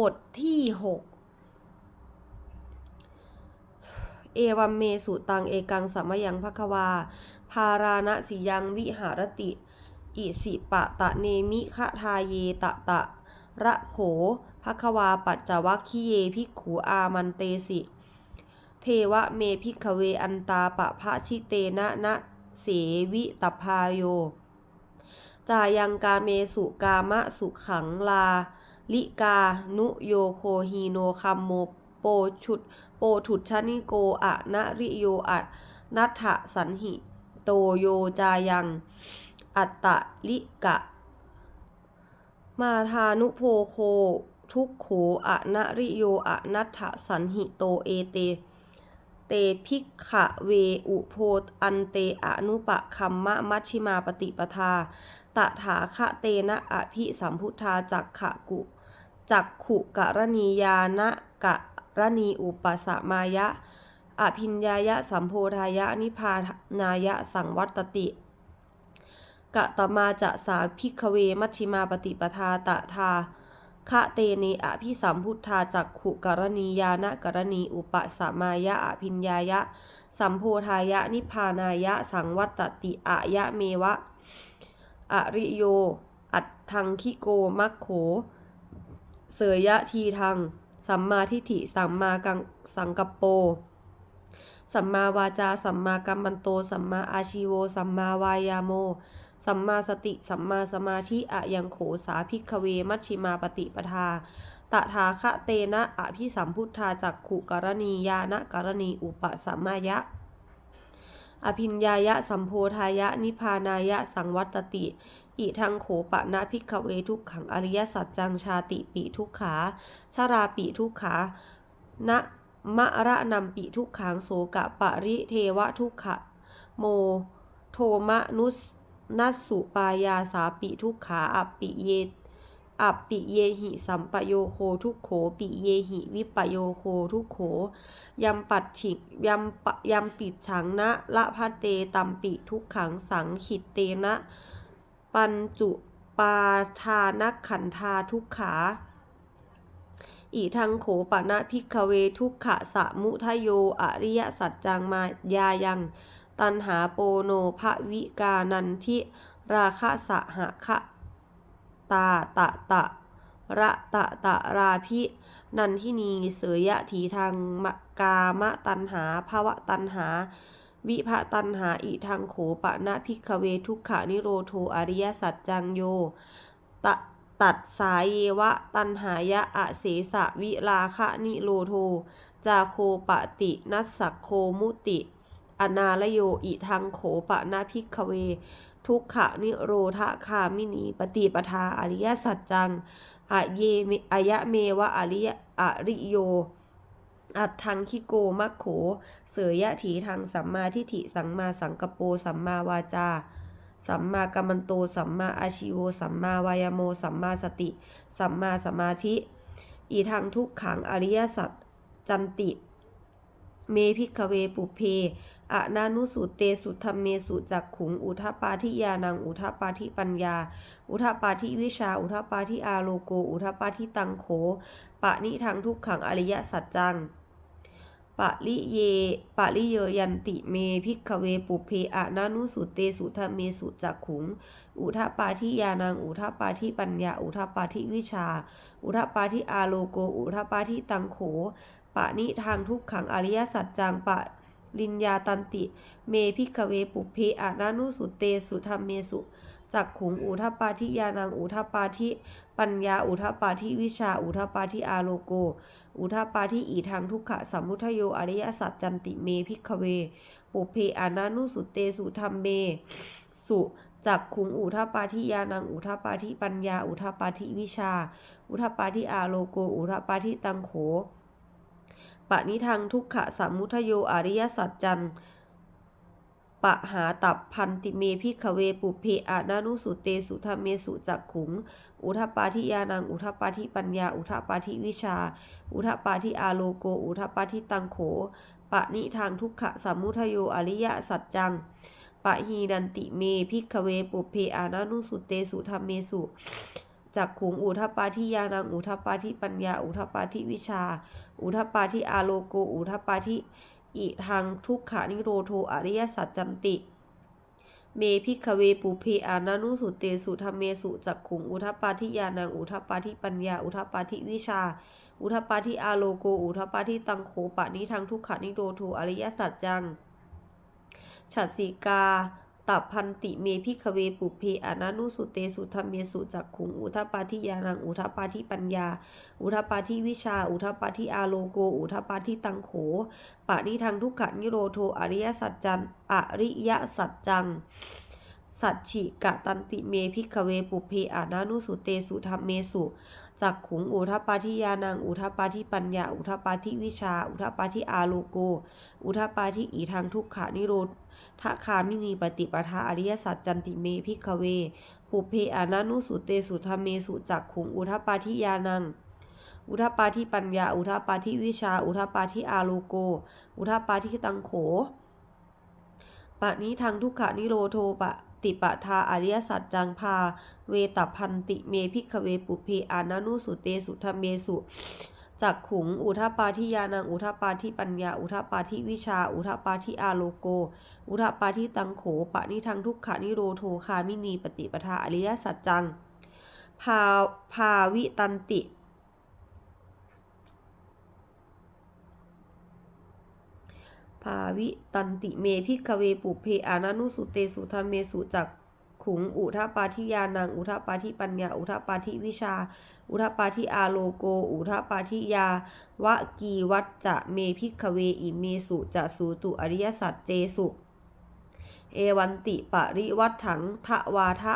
บทที่หกเอวัมเมสุตังเอกังสัมยังภควา พาราณสิยังวิหารติ อิสิปะตะเนมิฆะทาเยตะตะ ระโขภควาปัจจวัคคีเยภิกขูอามันเตสิ เทวะเมภิกขเวอันตาปะพะชิเตนะนะเสวิตพาโย จายังกาเมสุกามะสุขังลา ลิกา นุโยโคฮีโนคัมโมโปชุดโปถุดชนิโกอะนะริโยอะนัทะสันหิโตโยจายัง อัตตะลิกะ มาทานุโพโค ทุกโขอะนะริโยอะนัทะสันหิโตเอเต เตภิกขะเวอุโพอันเตอนุปะคัมมะมัชชิมาปฏิปทา ตถาคะเตนะอภิสัมพุทธาจักขะกุจักขุกะรณียานะกะรณีอุปสมายะ อภิญญายะสัมโพธายะนิพานายะสังวัตติ กะตมาจะสาพิกเวมัชิมาปฏิปทาตถาคะเตเนอภิสัมพุทธาจักขุกรณียานะกรณีอุปสมายะอภิญญายะ สัมโพธายะนิพานายะสังวัตติอะยะเมวะ อริโย อัตทังคิโก มัคโข เสยยะทีทัง สัมมาทิฏฐิ สัมมากังสังกัปโป สัมมาวาจา สัมมากัมมันโต สัมมาอาชีโว สัมมาวายาโม สัมมาสติ สัมมาสมาธิอะยังโข สาภิกขเว มัชชิมาปฏิปทาตถาคะเตนะอภิสัมพุทธาจักขุกรณียานะกรณีอุปสัมมายะ อภิญญายะสัมโพธายะ นิพานายะสังวัตติ อิทังโขปะนะพิกขเวทุกขังอริยสัจจังชาติปิทุกขาชาราปิทุกขานะมะระนำปิทุกขังโสกะปะริเทวะทุกขะโมโทมะนุสนัสสุปายาสาปิทุกขาอปปิเย อัปปิเยหิสัมปโยโคทุกโข ปิเยหิวิปโยโคทุกโขยำปัดฉิกยำปะยำปิดฉังนะละพัเตตัมปิทุกขังสังขิตเตนะ ปัญจุปาทานักขันธาทุกขาอีทังโขปะนะพิกขเวทุกขะสะมุทโย อริยสัจจังมายายัง ตันหาโปโนภวิกานันทิ ราคะสะหะคะ ตาตะตะระตะตะราพินันทินีเสยยะถีทางมะกามะตันหาภาวะตันหา วิภะตันหาอิทังโขปะนะพิกเวทุกขานิโรโทอริยสัจจังโยตะตัดสายเยวะตันหายะอะเสสะวิลาคะนิโรโทจาโคปะตินัสสักโคมุติ อนาลโยอิทังโขปะนาพิกเว ทุกขะนิโรธคามินี ปฏิปทาอริยสัจจังอะเยเมอายะเมวะอริยอริโย อัตทังคิโกมัคโข เสยยะถีทางสัมมาทิฏฐิสัมมาสังกปโปสัมมาวาจา สัมมากัมมันโต สัมมาอาชิโว สัมมาวายโม สัมมาสติ สัมมาสมาธิ อีทางทุกขังอริยสัจจันติ เมพิกเวปุเพ อะนานุสุเตสุธรรมเมสุจักขุง อุทปาทิยานัง อุทปาทิปัญญา อุทปาทิวิชา อุทปาทิอาโลโก อุทปาทิตังโข ปะนิทางทุกขังอริยสัจจัง ปะลิเย ปะลิเยยันติเมพิกเวปุเพอะนานุสุเตสุธรรมเมสุจักขุง อุทปาทิยานัง อุทปาทิปัญญา อุทปาทิวิชา อุทปาทิอาโลโก อุทปาทิตังโข ปะนิทางทุกขังอริยสัจจังปะ ลินยาตันติ เมพิกเวปุเพอะนานุสุเตสุธรรมเมสุจักขุงอุทปาทิยานังอุทปาทิปัญญาอุทปาทิวิชาอุทปาทิอาโลโก อุทปาทิอีทางทุกขะสัมมุทโยอริยสัจจันติเมพิกเว ปุเพอานานุสุเตสุธรรมเม สุจักขุงอุทปาทิยานังอุทปาทิปัญญาอุทปาทิวิชา อุทปาทิอาโลโก อุทปาทิตังโข ปะนิทังทุกขะสัมมุทโยอริยสัจจันปะหาตับพันติเมพิกขเวปุเพอานานุสุเตสุธรรมเมสุจักขุง อุทปาทิยานัง อุทปาทิปัญญา อุทปาทิวิชา อุทปาทิอาโลโก อุทปาทิตังโข ปะนิทางทุกขะสัมมุทโยอริยสัจจัง ปะหีดันติเมพิกขเวปุเพอานานุสุเตสุธรรมเมสุจักขุง อุทปปาทิยานัง อุทปปาทิปัญญา อุทปาทิวิชา อุทปาทิอาโลโก อุทปาทิอิทังทุกขานิโรโทอริยสัจจันติ เมพิกเวปุเพอานานุสุเตสุธรรมเมสุจักขุง อุทปาทิยานัง อุทปาทิปัญญา อุทปาทิวิชา อุทปาทิอาโลโก อุทปาทิตังโขปะนิทังทุกขานิโรโทอริยสัจจังฉัตสีกา ตับพันติเมพิกเวปุเพอนานุสุเตสุธรรมเมสุจักขุงอุทปปาทิยานังอุทปปาทิปัญญา อุทปปาทิวิชา อุทปปาทิอาโลโก อุทปปาทิตังโขปะนิทังทุกขนิโรโทอริยสัจจันอริยสัจจังสัจฉิกะตันติเมพิกเวปุเพอนานุสุเตสุธรรมเมสุ จักขุงอุทปปาทิยานัง อุทปปาทิปัญญา อุทปปาทิวิชา อุทปปาทิอาโลโก อุทปปาทิอีทางทุกขานิโรธทคามินีปฏิปทาอริยสัจจันติเมพิกเว ปุเพอานานุสุเตสุธรรมเมสุจักขุงอุทปปาทิยานังอุทปปาทิปัญญา อุทปปาทิวิชา อุทปปาทิอาโลโก อุทปปาทิตังโขปะนี้ทางทุกขานิโรโทปะ ติปะทาอริยสัจจังพา เวตพันติเมพิกเวปุเพอานานุสุเตสุธเมสุจักขุง อุทปาทิยานัง อุทปาทิปัญญา อุทปาทิวิชา อุทปาทิอาโลโก อุทปาทิตังโขปะนิทังทุกขานิโรโทคามินีปฏิปทาอริยสัจจัง ภาภาวิตันติ ภาวิตันติเมพิกเวปุเพอานานุสุเตสุธรรมเมสุจักขุงอุทปาทิยานังอุทปาทิปัญญาอุทปาทิวิชา อุทปาทิอาโลโก อุทปาทิยาวะกีวัจจะเมพิกเวอิเมสุจะสูตุอริยสัจเจสุ เอวันติปริวัตถังทะวาทะ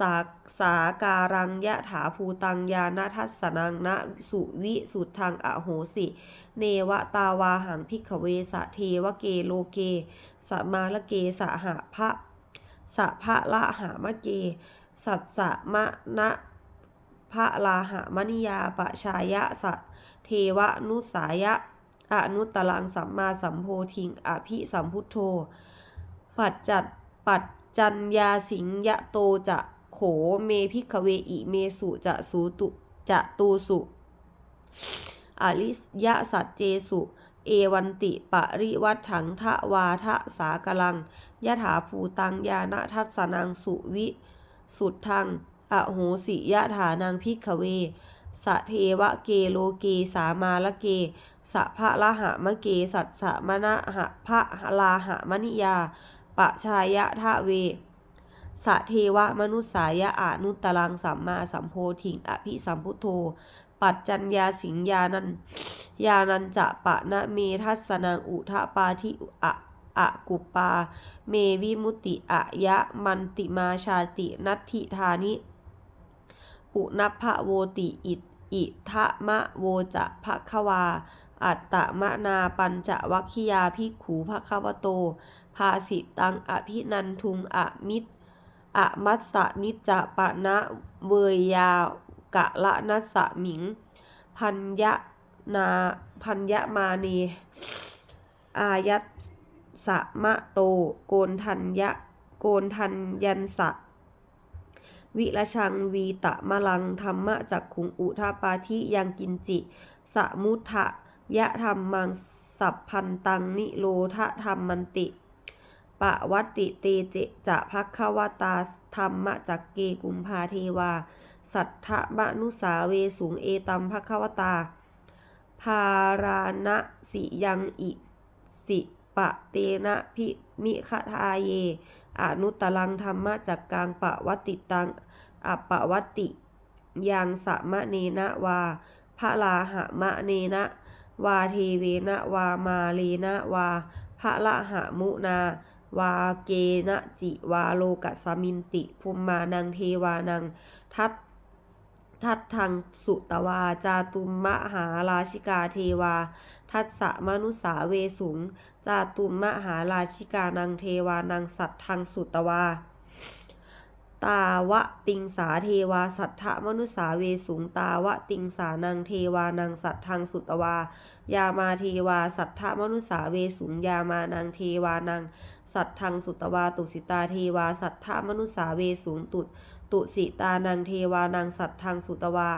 สาสาการังยะถาภูตังยานาทัสนังนะสุวิสุทธังอโหสิ เนวตาวาหังพิกเวสะเทวเกโลเกสมาละเกสหะพระสะพะละหามะเก สัตสะมะนะพระลาหามนิยาปชายะสะเทวนุสายะอนุตตรังสัมมาสัมโพธิง อภิสัมพุทโธ ปัจจัดปัจจัญญาสิงยะโตจะ เมพิกเวอิเมสุจะสูตุจะตูสุอริยสัจเจสุ เอวันติปริวัตถังทะวาทะสากลังยะถาภูตังยานะทัสสนังสุวิ สุทธังอโหสิยะถานังพิกเวสะเทวะเกโลเกสามาละเกสะพะละหะมะเกสัตสะมะนะหะพะลาหะมณิยาปะชายะทะเว สะเทวะมนุสสายะอานุตตรังสัมมาสัมโพธิงอภิสัมพุทโธ ปัจจัญญาสิงญานันยานันจะปะนะเมทัสนังอุทะปาทิอะอะกุปปา เมวิมุติอะยะมันติมาชาตินัตถิธานิ ปุณพะโวติอิอิทะมะโวจะภะควา อัตตะมะนาปัญจวัคคิยาภิกขูภะควโต ภาสิตังอภินันทุงอมิตร อะมัสสะนิจจะปะนะเวยยากะละนัสสะหมิง พัญญะนาพัญญะมาเน อายัตสะมะโต โกนทัญญะ โกนทัญยันสะ วิรชังวีตะมะลังธรรมะจักขุงอุทาปาทิยังกินจิ สมุทะยะธรรมังสัพพันตังนิโรธธรรมมันติ ปะวัตติเตเจจะพักขวตาธรรมจักเกกุมภาเทวา สัทธมนุสาเวสูงเอตัมพักขวตา ภาราณสิยังอิสิปะเตนะพิมิคทาเย อนุตตรังธรรมจักกังปะวัติตังอปปะวัตติยังสะมะเนนะวาพระลาหะมะเนนะ วาเทเวนะวามาเลนะวาพระละหะมุนา วาเกนะจิวาโลกะสมินติภูมมานังเทวานัง ทัตทัตทังสุตวาจาตุมมหาราชิกาเทวา ทัสสะมนุสาเวสุง จาตุมมหาราชิกานังเทวานังสัตทังสุตวา ตาวะติงสาเทวาสัทธมนุสาเวสุง ตาวะติงสานังเทวานังสัตทังสุตวา ยามาเทวาสัทธมนุสาเวสุง ยามานังเทวานัง สัตทังสุตวาตุสิตาเทวา สัทธมนุสาเวสุงตุตุสิตานังเทวานังสัตทังสุตวา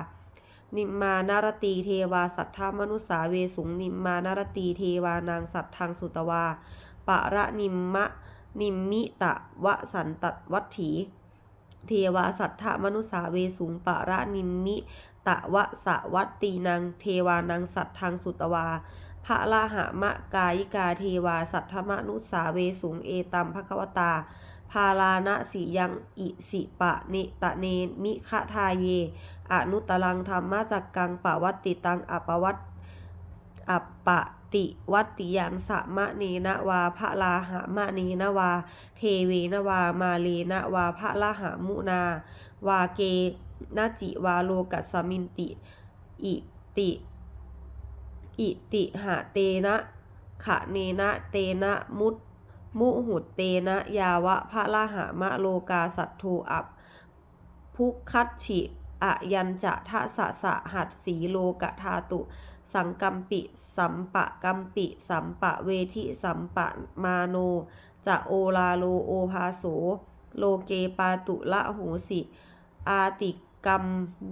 นิมมานารตีเทวา สัทธามนุสาเวสุงนิมมานารตีเทวานางสัตทังสุตวาปะระนิมมะนิมมิตะวะสันตวัตถี เทวาสัทธมนุสาเวสุงปะระนิมมิตะวะสวัตตีนางเทวานางสัตทังสุตวา พระลาหะมะกายิกาเทวา สัทธมนุสาเวสุงเอตัมภควตา พาลานะสียังอิสิปะเนตะเนมิคะทาเย อนุตรังธรรมจักกังปวัตติตังอปวัตอัปปะติวัตติยังสะมะเนนวาพระลาหะมะเนนวา เทเวนวามาเลนวาพระลาหะมุนา วาเกนะจิวาโลกัสสมินติ อิติ อิติหะเตนะขะเนนะเตนะมุตมุหุตเตนะยาวะพระลาหะมะโลกาสัตทูอับพุคัตฉิอะยัญจะทะสะสะหัดสีโลกะทาตุ สังกัมปิ สัมปะกัมปิ สัมปะเวทิสัมปะมาโน จะโอลาโลโอภาโส โลเกปาตุละโหสิ อาติกัม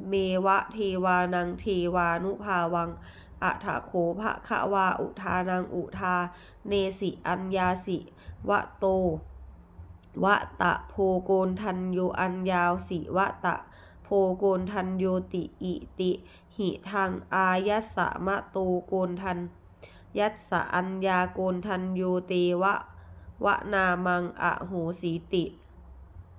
เมวะเทวานังเทวานุภาวัง อัฐโขภะคะวาอุทานังอุทา เนสิอัญญาสิวะโตวะตะโพโกนทันโยอันยาวสิวะตะโพโกนทันโยติอิติ หิทางอายัสะมะโตโกนทัน ยัสสะอัญญาโกนทันโยเตวะวะนามังอะโหสีติ